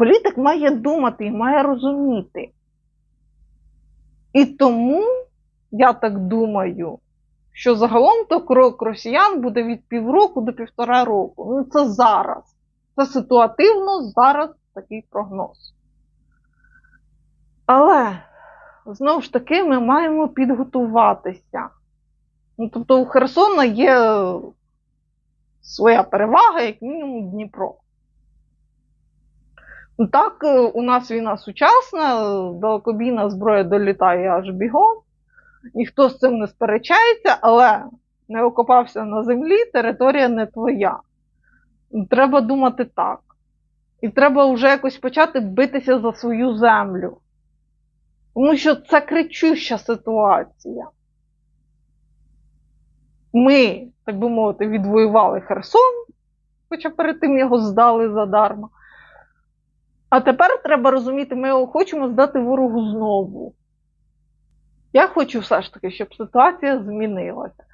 політик має думати і має розуміти. І тому, я так думаю, що загалом то крок росіян буде від півроку до півтора року. Ну, це зараз. Це ситуативно зараз такий прогноз. Але знову ж таки ми маємо підготуватися. Ну, тобто у Херсона є своя перевага, як мінімум Дніпро. Так, е, у нас війна сучасна, е, далекобійна зброя долітає аж бігом. Ніхто з цим не сперечається, але не окопався на землі, територія не твоя. Треба думати так. І треба вже якось почати битися за свою землю. Тому що це кричуща ситуація. Ми, так би мовити, відвоювали Херсон, хоча перед тим його здали задарма. А тепер треба розуміти, ми його хочемо здати ворогу знову. Я хочу все ж таки, щоб ситуація змінилася.